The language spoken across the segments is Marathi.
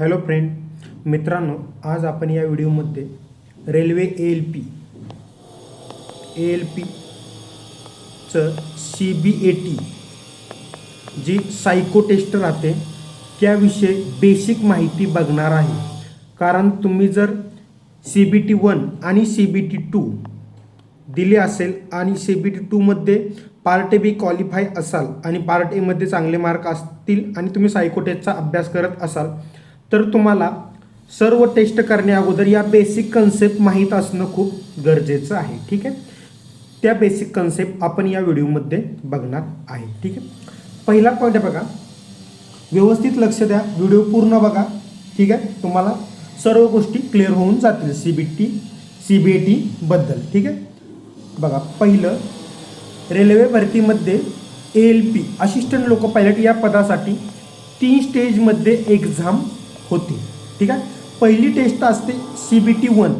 हॅलो फ्रेंड मित्रांनो आज आपण या व्हिडिओमध्ये railway A L P A L पीचं C B A T जी सायको टेस्ट राहते त्याविषयी बेसिक माहिती बघणार आहे. कारण तुम्ही जर सी बी टी वन आणि सी बी टी टू दिले असेल आणि सी बी टी टूमध्ये पार्ट ए बी क्वालिफाय असाल आणि पार्ट एमध्ये चांगले मार्क असतील आणि तुम्ही सायको टेस्टचा अभ्यास करत असाल तर तुम्हाला सर्व टेस्ट करण्या अगोदर या बेसिक कन्सेप्ट माहीत असणं खूप गरजेचं आहे. ठीक आहे? त्या बेसिक कन्सेप्ट आपण या व्हिडिओमध्ये बघणार आहे. ठीक आहे? पहिला पॉईंट बघा. व्यवस्थित लक्ष द्या. व्हिडिओ पूर्ण बघा. ठीक आहे? तुम्हाला सर्व गोष्टी क्लिअर होऊन जातील. C B T C B A टीबद्दल ठीक आहे? बघा पहिलं रेल्वे भरतीमध्ये A L P assistant loco pilot या पदासाठी तीन स्टेजमध्ये एक्झाम होते. ठीक आहे? पहिली टेस्ट असते सी बी टी वन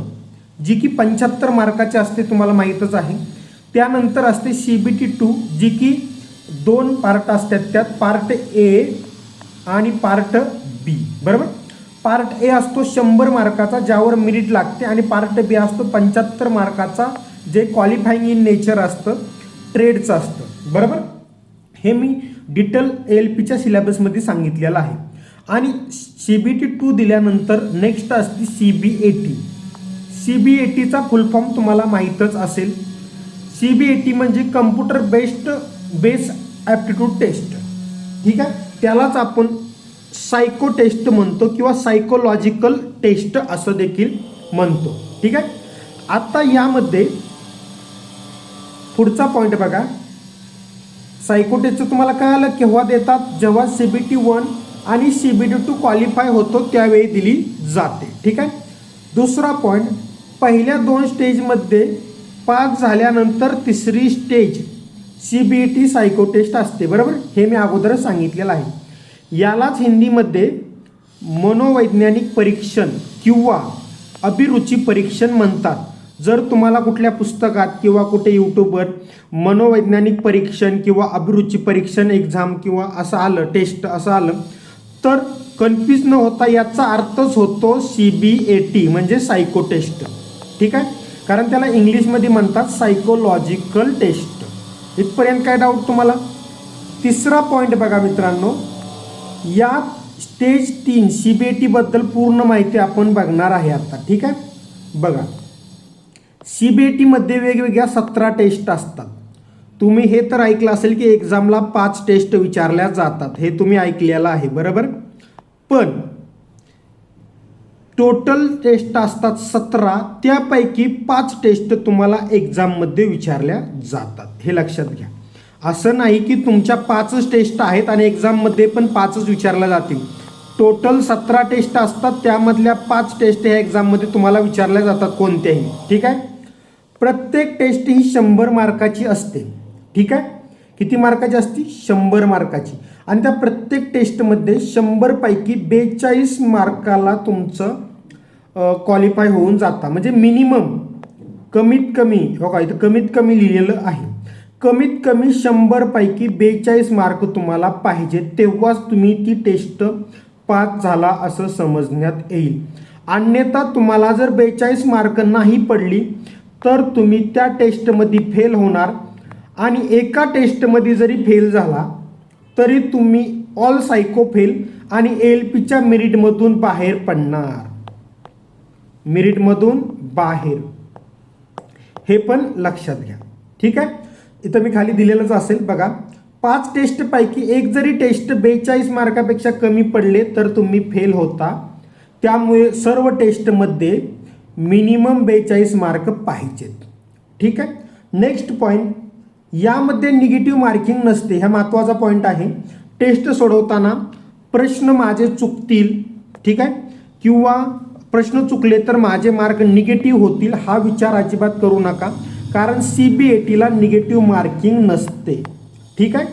जी की पंच्याहत्तर मार्काची असते तुम्हाला माहीतच आहे. त्यानंतर असते सी बी टी टू जी की दोन पार्ट असतात त्यात. पार्ट ए आणि पार्ट बी बरोबर? पार्ट ए असतो शंभर मार्काचा ज्यावर मिरिट लागते आणि पार्ट बी असतो पंच्याहत्तर मार्काचा जे क्वालिफाईंग इन नेचर असतं ट्रेडचं असतं. बरोबर? हे मी डिटेल एल पीच्या सिलेबसमध्ये सांगितलेलं आहे. आणि सी बी टी टू दिल्यानंतर नेक्स्ट असते C B A T C B A टीचा फुल फॉर्म तुम्हाला माहीतच असेल. सी बी ए टी म्हणजे computer based base aptitude test ठीक आहे? त्यालाच आपण सायको टेस्ट म्हणतो किंवा सायकोलॉजिकल टेस्ट असं देखील म्हणतो. ठीक आहे? आता यामध्ये पुढचा पॉईंट बघा. सायको टेस्टचं तुम्हाला काय आलं केव्हा देतात जेव्हा सी बी टी वन आणि C B D two qualify होतो त्यावेळी दिली जाते. ठीक आहे? दुसरा पॉईंट पहिल्या दोन स्टेजमध्ये पास झाल्यानंतर तिसरी stage C B E T psycho test असते. बरोबर? हे मी अगोदरच सांगितलेलं आहे. यालाच हिंदीमध्ये मनोवैज्ञानिक परीक्षण किंवा अभिरुची परीक्षण म्हणतात. जर तुम्हाला कुठल्या पुस्तकात किंवा कुठे यूट्यूबवर मनोवैज्ञानिक परीक्षण किंवा अभिरुची परीक्षण एक्झाम किंवा असं आलं टेस्ट असं आलं तर कन्फ्यूज न होता याचा अर्थच होतो सी बी ए टी म्हणजे सायको टेस्ट ठीक आहे? कारण त्याला इंग्लिशमध्ये म्हणतात सायकोलॉजिकल टेस्ट इथपर्यंत काय डाऊट तुम्हाला? तिसरा पॉईंट बघा मित्रांनो. या स्टेज तीन सी बी ए टीबद्दल पूर्ण माहिती आपण बघणार आहे आता. ठीक आहे? बघा. सी बी ए टीमध्ये वेगवेगळ्या सतरा टेस्ट असतात. तुम्ही हे तर ऐकलं असेल की एक्झामला पाच टेस्ट विचारल्या जातात. हे तुम्ही ऐकलेलं आहे बरोबर? पण टोटल टेस्ट असतात सतरा त्यापैकी पाच टेस्ट तुम्हाला एक्झाममध्ये विचारल्या जातात. हे लक्षात घ्या. असं नाही की तुमच्या पाचच टेस्ट आहेत आणि एक्झाममध्ये पण पाचच विचारल्या जातील. टोटल सतरा टेस्ट असतात त्यामधल्या पाच टेस्ट ह्या एक्झाममध्ये तुम्हाला विचारल्या जातात कोणत्याही. ठीक आहे? प्रत्येक टेस्ट ही शंभर मार्काची असते. ठीक आहे? किती मार्काची असती? शंभर मार्काची. आणि त्या प्रत्येक टेस्टमध्ये शंभरपैकी बेचाळीस मार्काला तुमचं क्वालिफाय होऊन जाता. म्हणजे मिनिमम कमीत कमी हो का? इथं कमीत कमी लिहिलेलं आहे. कमीत कमी शंभरपैकी बेचाळीस मार्क तुम्हाला पाहिजे तेव्हाच तुम्ही ती टेस्ट पास झाला असं समजण्यात येईल. अन्यथा तुम्हाला जर बेचाळीस मार्क नाही पडली तर तुम्ही त्या टेस्टमध्ये फेल होणार. आणि एका टेस्टमध्ये जरी फेल झाला तरी तुम्ही ऑल सायको फेल आणि एल पीच्या मेरिटमधून बाहेर पडणार. मेरिटमधून बाहेर. हे पण लक्षात घ्या. ठीक आहे? इथं मी खाली दिलेलंच असेल बघा. पाच टेस्टपैकी एक जरी टेस्ट बेचाळीस मार्कापेक्षा कमी पडले तर तुम्ही फेल होता. त्यामुळे सर्व टेस्टमध्ये मिनिमम बेचाळीस मार्क पाहिजेत. ठीक आहे? नेक्स्ट पॉईंट यामध्ये निगेटिव्ह मार्किंग नसते. हा महत्त्वाचा पॉईंट आहे. टेस्ट सोडवताना प्रश्न माझे चुकतील ठीक आहे? किंवा प्रश्न चुकले तर माझे मार्क निगेटिव्ह होतील हा विचार अजिबात करू नका. कारण सी बी ए टीला निगेटिव्ह मार्किंग नसते ठीक आहे?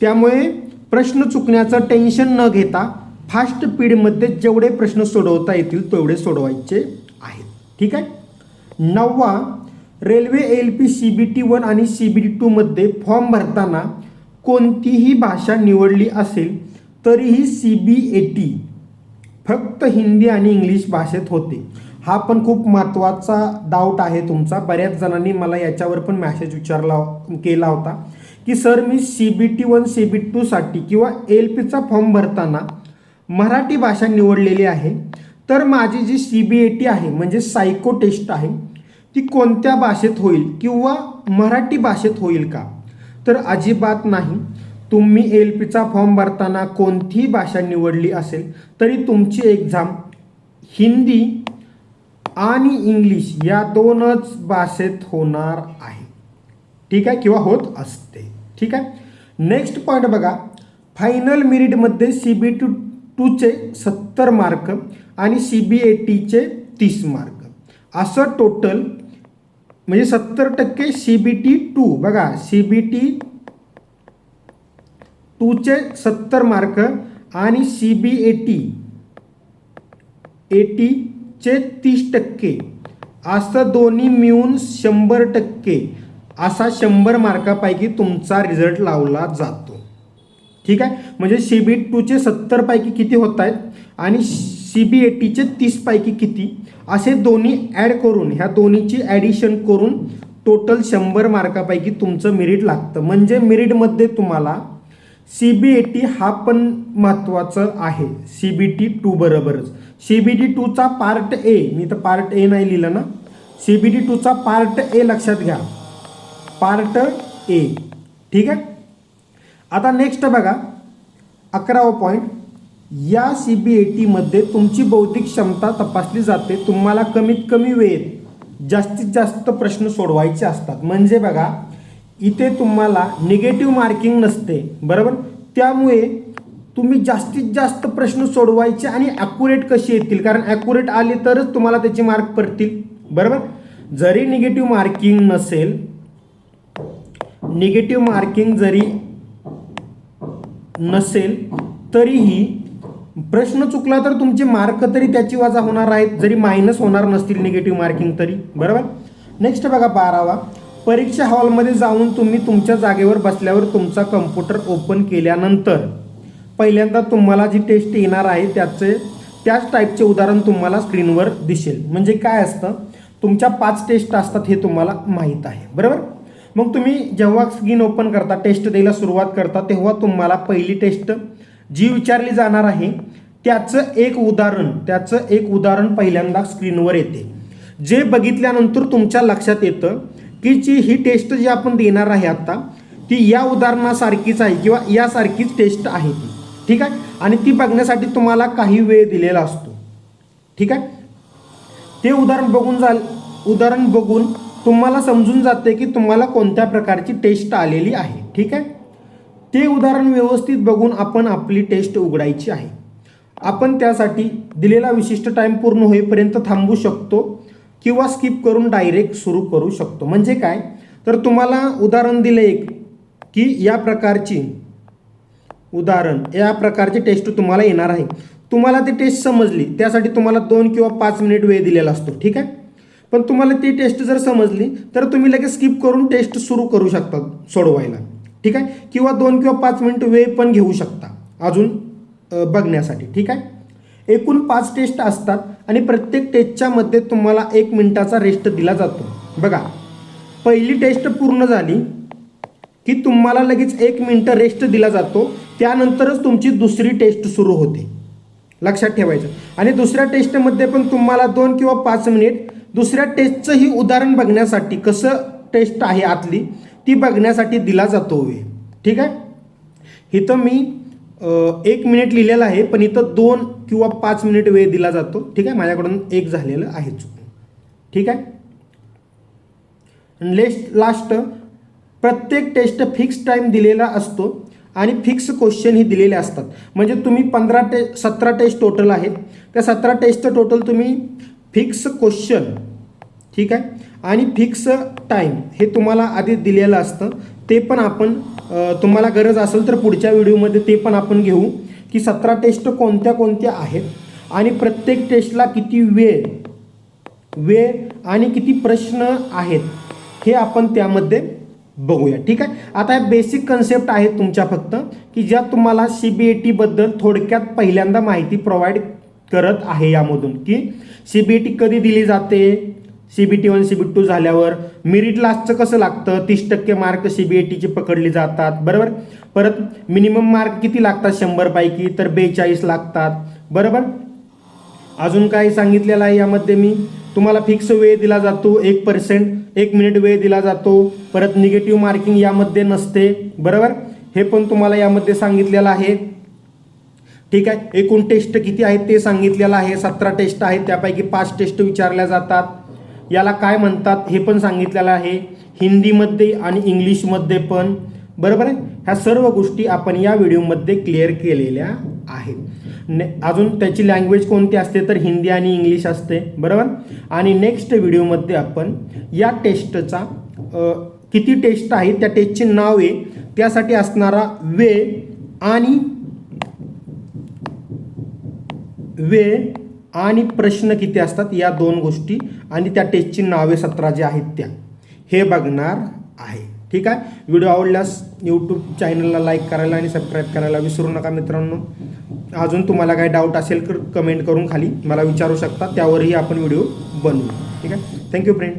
त्यामुळे प्रश्न चुकण्याचं टेन्शन न घेता फास्ट स्पीडमध्ये जेवढे प्रश्न सोडवता येतील तेवढे सोडवायचे आहेत ठीक आहे? नववा railway L P C B T one आणि सी बी टी टूमध्ये फॉर्म भरताना कोणतीही भाषा निवडली असेल तरीही सी बी ए टी फक्त हिंदी आणि इंग्लिश भाषेत होते. हा पण खूप महत्त्वाचा डाऊट आहे तुमचा. बऱ्याच जणांनी मला याच्यावर पण मॅसेज विचारला केला होता की सर मी C B T one C B टूसाठी किंवा एल पीचा फॉर्म भरताना मराठी भाषा निवडलेली आहे तर माझी जी सी बी ए टी आहे म्हणजे सायको टेस्ट आहे ती कोणत्या भाषेत होईल किंवा मराठी भाषेत होईल का? तर अजिबात नाही. तुम्ही एल पीचा फॉर्म भरताना कोणतीही भाषा निवडली असेल तरी तुमची एक्झाम हिंदी आणि इंग्लिश या दोनच भाषेत होणार आहे. ठीक आहे? किंवा होत असते. ठीक आहे? नेक्स्ट पॉईंट बघा. फायनल मेरिटमध्ये सी बी टू टूचे सत्तर मार्क आणि सी बी ए टीचे तीस मार्क असं टोटल म्हणजे सत्तर टक्के सी बी टी टू बघा सी बी टी टूचे सत्तर मार्क आणि C B A T A टीचे तीस टक्के. असं दोन्ही मिळून शंभर टक्के. असा शंभर मार्कापैकी तुमचा रिझल्ट लावला जातो. ठीक आहे? म्हणजे सी बी टूचे सत्तरपैकी किती होत आहेत आणि सी बी ए टीचे तीसपैकी किती? असे दोन्ही ॲड करून ह्या दोन्हीची ॲडिशन करून टोटल शंभर मार्कापैकी तुमचं मेरिट लागतं. म्हणजे मेरिटमध्ये तुम्हाला सी बी ए टी हा पण महत्त्वाचं आहे. सी बी टी टू बरोबरच. सी बी टी टूचा पार्ट ए मी तर पार्ट ए नाही लिहिलं ना? सी बी टी टूचा पार्ट ए लक्षात घ्या. पार्ट ए ठीक आहे? आता नेक्स्ट बघा. अकरावं पॉईंट या सी बी ए टीमध्ये तुमची बौद्धिक क्षमता तपासली जाते. तुम्हाला कमीत कमी वेळेत जास्तीत जास्त प्रश्न सोडवायचे असतात. म्हणजे बघा इथे तुम्हाला निगेटिव्ह मार्किंग नसते. बरोबर? त्यामुळे तुम्ही जास्तीत जास्त प्रश्न सोडवायचे आणि ॲक्युरेट कसे येतील? कारण ॲक्युरेट आले तरच तुम्हाला त्याचे मार्क पडतील. बरोबर? जरी निगेटिव्ह मार्किंग नसेल निगेटिव्ह मार्किंग जरी नसेल तरीही प्रश्न चुकला तर तुमचे मार्क तरी त्याची वाजा होणार आहेत. जरी मायनस होणार नसतील निगेटिव्ह मार्किंग तरी. बरोबर? नेक्स्ट बघा बारावा. परीक्षा हॉलमध्ये जाऊन तुम्ही तुमच्या जागेवर बसल्यावर तुमचा कम्प्युटर ओपन केल्यानंतर पहिल्यांदा तुम्हाला जी टेस्ट येणार आहे त्याचे त्याच टाईपचे उदाहरण तुम्हाला स्क्रीनवर दिसेल. म्हणजे काय असतं? तुमच्या पाच टेस्ट असतात हे तुम्हाला माहीत आहे. बरोबर? मग तुम्ही जेव्हा स्क्रीन ओपन करता टेस्ट द्यायला सुरुवात करता तेव्हा तुम्हाला पहिली टेस्ट जी विचारली जाणार आहे त्याचं एक उदाहरण त्याचं एक उदाहरण पहिल्यांदा स्क्रीनवर येते. जे बघितल्यानंतर तुमच्या लक्षात येतं की जी ही टेस्ट जी आपण देणार आहे आता ती या उदाहरणासारखीच आहे किंवा यासारखीच टेस्ट आहे ती. ठीक आहे? आणि ती बघण्यासाठी तुम्हाला काही वेळ दिलेला असतो. ठीक आहे? ते उदाहरण बघून जाल उदाहरण बघून तुम्हाला समजून जाते की तुम्हाला कोणत्या प्रकारची टेस्ट आलेली आहे. ठीक आहे? ते उदाहरण व्यवस्थित बघून आपण आपली टेस्ट उघडायची आहे. आपण त्यासाठी दिलेला विशिष्ट टाईम पूर्ण होईपर्यंत थांबू शकतो किंवा स्किप करून डायरेक्ट सुरू करू शकतो. म्हणजे काय? तर तुम्हाला उदाहरण दिलं एक की या प्रकारची उदाहरण या प्रकारची टेस्ट तुम्हाला येणार आहे. तुम्हाला ती टेस्ट समजली त्यासाठी तुम्हाला दोन किंवा पाच मिनिट वेळ दिलेला असतो ठीक आहे? पण तुम्हाला ती टेस्ट जर समजली तर तुम्ही लगेच स्किप करून टेस्ट सुरू करू शकता सोडवायला ठीक आहे? किंवा दोन किंवा पाच मिनिट वेळ पण घेऊ शकता. अजून बघण्यासाठी ठीक आहे? एकूण पाच टेस्ट असतात आणि प्रत्येक टेस्टच्या मध्ये तुम्हाला एक मिनिटाचा रेस्ट दिला जातो. बघा पहिली टेस्ट पूर्ण झाली की तुम्हाला लगेच एक मिनटं रेस्ट दिला जातो. त्यानंतरच तुमची दुसरी टेस्ट सुरू होते. लक्षात ठेवायचं. आणि दुसऱ्या टेस्टमध्ये पण तुम्हाला दोन किंवा पाच मिनिट दुसऱ्या टेस्टचंही उदाहरण बघण्यासाठी कसं टेस्ट आहे आतली ती बघण्यासाठी दिला जातो वेळ ठीक आहे? इथं मी एक मिनिट लिहिलेलं आहे पण इथं दोन किंवा पाच मिनिट वेळ दिला जातो. ठीक आहे? माझ्याकडून एक झालेलं आहे चुकून ठीक आहे? लेस्ट लास्ट प्रत्येक टेस्ट फिक्स टाईम दिलेला असतो आणि फिक्स क्वेश्चन ही दिलेले असतात. म्हणजे तुम्ही पंधरा टे सतरा टेस्ट टोटल आहेत. त्या सतरा टेस्टचं टोटल तुम्ही फिक्स क्वेश्चन ठीक आहे? आणि फिक्स टाईम हे तुम्हाला आधी दिलेलं असतं. ते पण आपण तुम्हाला गरज असेल तर पुढच्या व्हिडिओमध्ये ते पण आपण घेऊ की सतरा टेस्ट कोणत्या कोणत्या आहेत आणि प्रत्येक टेस्टला किती वेळ वेळ आणि किती प्रश्न आहेत हे आपण त्यामध्ये बघूया. ठीक आहे? आता ह्या बेसिक कन्सेप्ट आहेत तुमच्या फक्त की ज्या तुम्हाला सी बी ए टीबद्दल थोडक्यात पहिल्यांदा माहिती प्रोव्हाइड करत आहे यामधून की सी बी ए टी कधी दिली जाते? C B T one C B two झाल्यावर मेरिट लास्टचं कसं लागतं? तीस टक्के मार्क सी बी ए पकडले जातात. बरोबर? परत मिनिमम मार्क किती लागतात? शंभरपैकी तर बेचाळीस लागतात. बरोबर? अजून काही सांगितलेलं आहे यामध्ये मी. तुम्हाला फिक्स वेळ दिला जातो एक पर्सेंट एक मिनिट वेळ दिला जातो. परत निगेटिव्ह मार्किंग यामध्ये नसते. बरोबर? हे पण तुम्हाला यामध्ये सांगितलेलं आहे. ठीक आहे? एकूण टेस्ट किती आहेत ते सांगितलेलं आहे. सतरा टेस्ट आहेत त्यापैकी पाच टेस्ट विचारल्या जातात. याला काय म्हणतात हे पण सांगितलेलं आहे. हिंदीमध्ये आणि इंग्लिशमध्ये पण. बरोबर आहे? ह्या सर्व गोष्टी आपण या व्हिडिओमध्ये क्लिअर केलेल्या आहेत. ने अजून त्याची लँग्वेज कोणती असते तर हिंदी आणि इंग्लिश असते. बरोबर? आणि नेक्स्ट व्हिडिओमध्ये आपण या टेस्टचा किती टेस्ट आहे त्या टेस्टची नावे त्यासाठी असणारा वेळ आणि वेळ आणि प्रश्न किती असतात? या दोन गोष्टी आणि त्या टेस्टची नावे सतरा जे आहेत त्या. हे बघणार आहे. ठीक आहे? व्हिडिओ आवडल्यास यूट्यूब चॅनलला लाईक करायला आणि सबस्क्राईब करायला विसरू नका मित्रांनो. अजून तुम्हाला काही डाऊट असेल तर कमेंट करून खाली मला विचारू शकता. त्यावरही आपण व्हिडिओ बनवू. ठीक आहे? Thank you friend